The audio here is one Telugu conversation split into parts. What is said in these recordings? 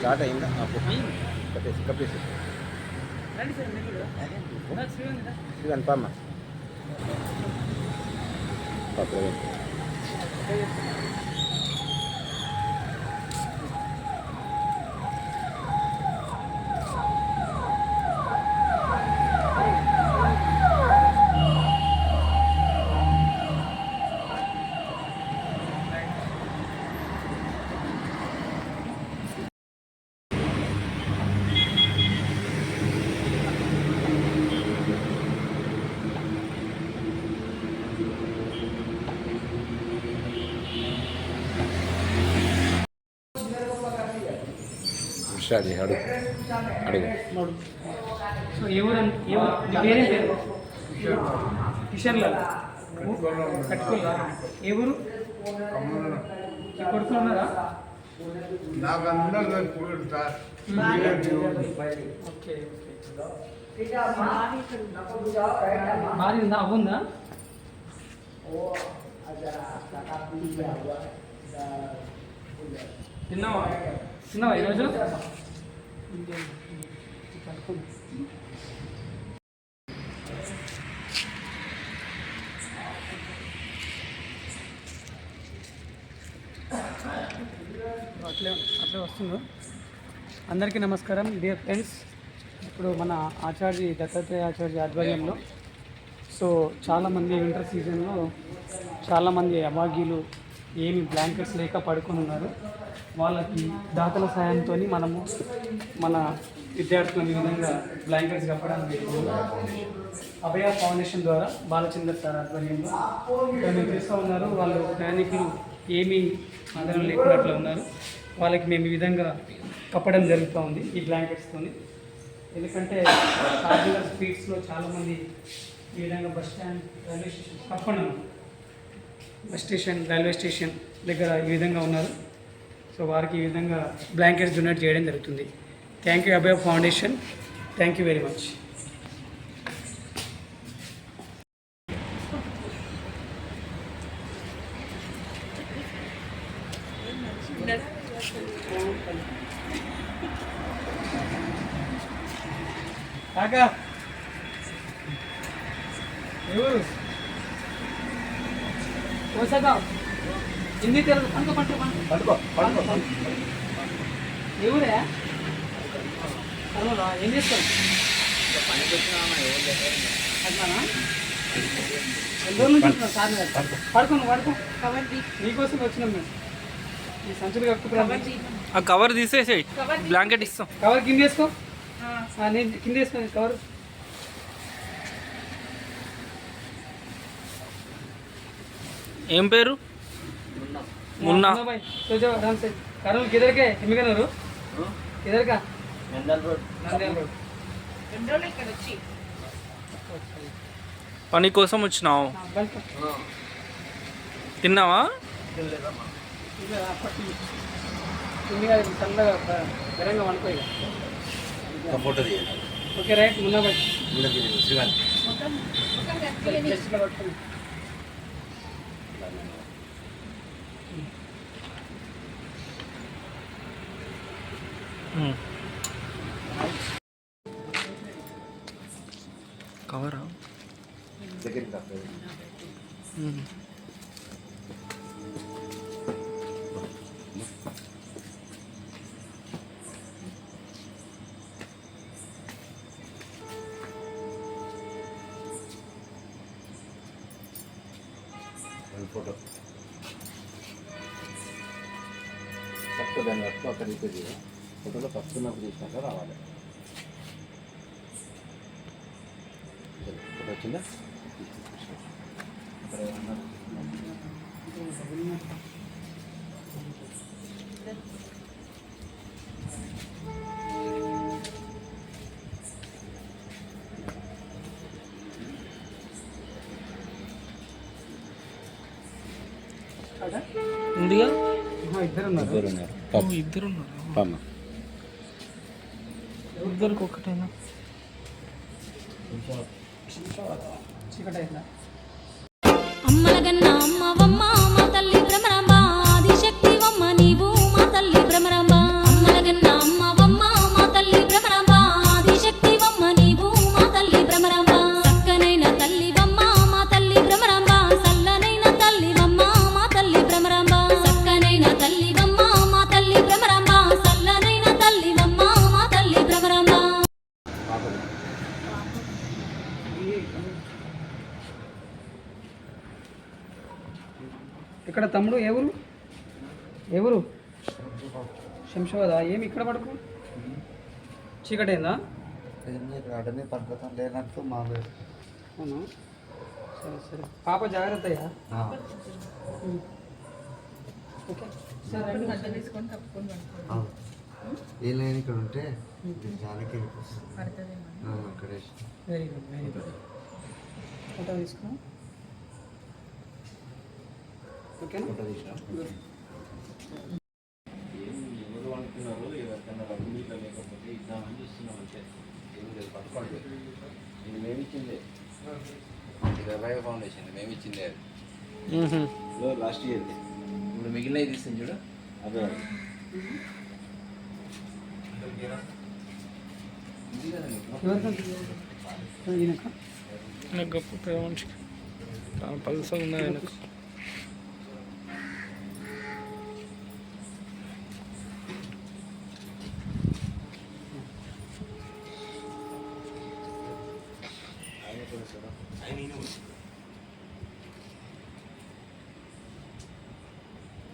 స్టార్ట్ అయిందా? కప్పేసి కప్పేసి. ఇదని పామ్మ పాప స్టార్ట్ చేయి అడుగు. అడుగు. సో? మీ పేరేం పేరు? కిషన్ లాల్ కట్టుకోలే ఈ కొడుకులు ఉన్నారా? నాకు అందరూ ఓకే తిన్నావా? తిన్నావా ఈరోజు? అట్లే అట్లే వస్తుందో? అందరికీ నమస్కారం డియర్ ఫ్రెండ్స్. ఇప్పుడు మన ఆచార్య దత్తాత్రేయ ఆచార్య ఆధ్వర్యంలో సో చాలామంది వింటర్ సీజన్లో చాలామంది అభాగ్యులు ఏమి బ్లాంకెట్స్ లేక పడుకొని ఉన్నారు. వాళ్ళకి దాతల సాయంతో మనము మన విద్యార్థులను ఈ విధంగా బ్లాంకెట్స్ కప్పడానికి అభయ ఫౌండేషన్ ద్వారా బాలచంద్ర సార్ ఆధ్వర్యంలో మేము చూస్తూ ఉన్నారు. వాళ్ళు ప్రయాణికులు ఏమీ ఆదరణ లేకుండా ఉన్నారు. వాళ్ళకి మేము ఈ విధంగా కప్పడం జరుగుతూ ఉంది ఈ బ్లాంకెట్స్తోని ఎందుకంటే కాకినాడ స్ట్రీట్స్లో చాలామంది ఈ విధంగా బస్ స్టాండ్ రైల్వే స్టేషన్ కప్పడం బస్ స్టేషన్ రైల్వే స్టేషన్ దగ్గర ఈ విధంగా ఉన్నారు. సో వారికి ఈ విధంగా బ్లాంకెట్స్ డొనేట్ చేయడం జరుగుతుంది. Thank you Abhaya foundation thank you very much కాకా. ఎవరు? హిందీ తెలుగు పడుకో పడుకో ఎవరే ఏం? పడుకోను పడుకో. నీకోసం వచ్చినాం మేము. ఈ సంచులు కట్టుకురా ఆ కవర్ తీసేసేయి. బ్లాంకెట్ ఇస్తాం. కవర్ కింద వేసుకో. నేను కింద వేసుకో కవర్. తిన్నావా? ఇక అప్పటి కిందిగా చల్లగా బ- బెరంగా వండుకో ఇక ఫోటో తీయండి okay right Munna plano na. Hmm. వస్తూ అక్కడ ఇచ్చేది ఫోటోలో ఫస్ట్ నాకు చూసినాక రావాలి. ఫోటో వచ్చిందా అక్కడ ఉందిగా ఇద్దరు ఉన్నారు. ఇద్దరు ఇద్దరికి ఒకటేనా? తమ్ముడు ఎవరు ఎవరు శంషాబాద్. ఏమి ఇక్కడ పడుకో? చీకటైందా? అడవి పద్ధతం లేనట్టు మాకు అవును? సరే సరే. పాప జాగ్రత్త అయ్యా ఓకే. సరే రండి. ఏం లేని ఇక్కడ ఉంటే జానికి అక్కడే. Very good very good. Photo తీసుకున్నాం ఓకేనా ఫోటో తీసినాం గుడ్ ఎవరు అనుకున్నారు ఎవరికన్నా రద్దు నీళ్ళు లేకపోతే ఇద్దామని చూస్తున్నాం అంతే. ఏం లేదు పట్టుకోండి. ఇది మేము ఇచ్చిందే ఇది అభయ ఫౌండేషన్ మేము ఇచ్చిందే అది లాస్ట్ ఇయర్ ఇప్పుడు మిగిలినవి తీస్తుంది చూడు. అదే గొప్ప పెద్ద మనిషికి చాలా పల్సగా ఉన్నది ఆయనకు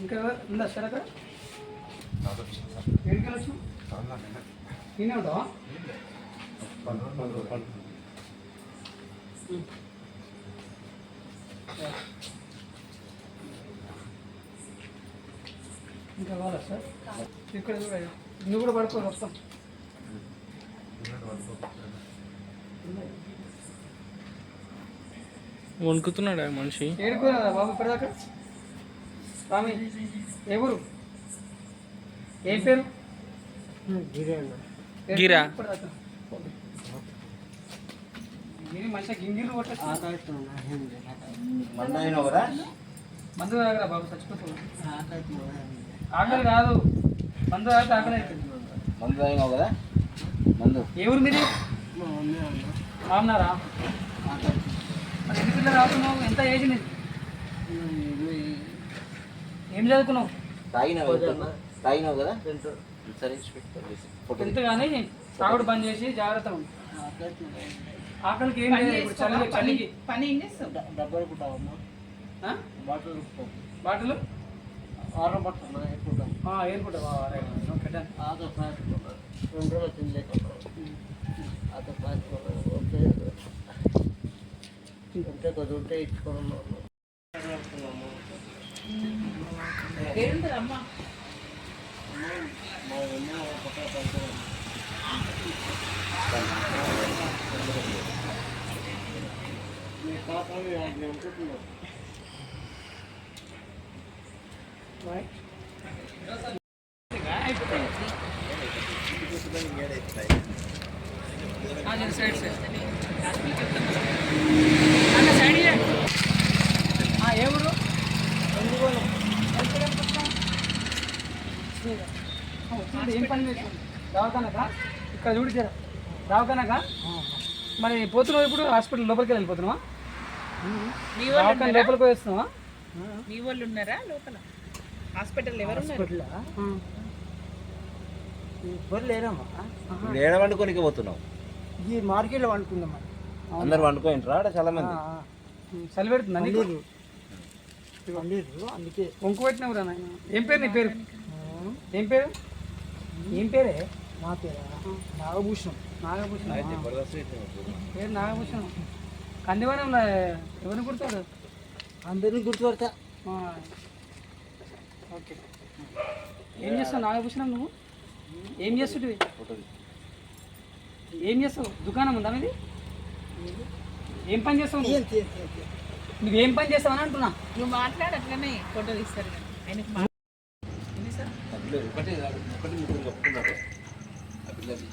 ఇంకా ఉందా సార్ అక్కడ? ఎక్కడికి వెళ్ళొచ్చు ఈయన ఉంటావా ఉమ్. ఇంకా కావాలా సార్? ఇక్కడ నువ్వు కూడా పడుకో వస్తాం. వణుకుతున్నాడు ఆ మనిషి? ఏడుకోరా బాబు ఇప్పటిదాకా? స్వామి ఏ ఊరు? ఏం పేరు? గిరా. మంద తాగరా బాబు ఆకలి కాదు మందు తాగితే ఆకలి అవుతుంది మందు కదా? మందు. ఏ ఊరు మీది? మామనారా? మరి ఎన్ని పిల్లలు రాస్తున్నావు ఎంత ఏజ్ నీది? ఏం చదువుకున్నావు? తాగినావు ఎంత? తాగినావు కదా? ఎంత కానీ తాగుడు బంద్ చేసి జాగ్రత్త ఆకలికి ఏం లేదు ఇప్పుడు చలి చలికి. పని ఏం చేస్తావు? ఆ? బాటిల్ ఏరుకుంటావా ఓకే డన్. ఏడుంటుంది అమ్మ సైడ్ సైడ్ అన్న సైడ్ ఇయ్యండి. ఆ, ఏ ఊరు వచ్చింది. ఏం పని దవాఖానకా? ఇక్కడ చూడు జర. దవాఖానకా? మరి పోతున్నావు ఇప్పుడు? హాస్పిటల్ లోపలికి వెళ్ళిపోతున్నావా దవాఖాన లోపలికి వేస్తున్నావా మీ వాళ్ళు ఉన్నారా లోపల? హాస్పిటల్ ఎవరు ఉన్నారు? ఎవ్వరు లేరమ్మా? ఏడ వండుకోనికి పోతున్నావు? ఈ మార్కెట్లో వండుకుందాం అందరు వండుకోయింటారా ఆడ చాలా మంది చలి పెడుతుందా అందుకే. వంకు పెట్టినవురా నాయన? ఏం పేరు నీ పేరు? ఏం పేరు? ఏం పేరే? నా పేరా? నాగభూషణం. నాగభూషణం. పేరు నాగభూషణం. కందివనం ఎవరిని కుడతాడు అందరినీ గుర్తుపడతా. ఓకే. ఏం చేస్తావు నాగభూషణం నువ్వు? ఏం చేస్తుంటివి? ఏం చేస్తావు? దుకాణం ఉందా మీది? ఏం పని చేస్తావు నువ్వు? నువ్వు ఏం పని చేస్తావు అని అంటున్నా. నువ్వు మాట్లాడు అట్లనే ఫోటో తీస్తారు కానీ ఆయనకు అట్లే ఒకటి ఒకటి ముగ్గురు కప్పుకున్నారు ఆ పిల్లది.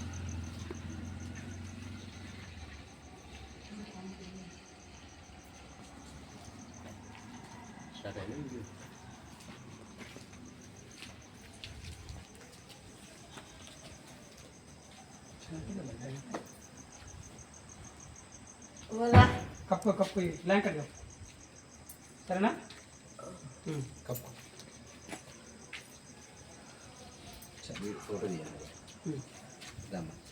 స్టార్ట్ అయింది కప్పు కప్పు బ్లాంకెట్ కప్పు సరేనా? కప్పు. Di surga 知道吗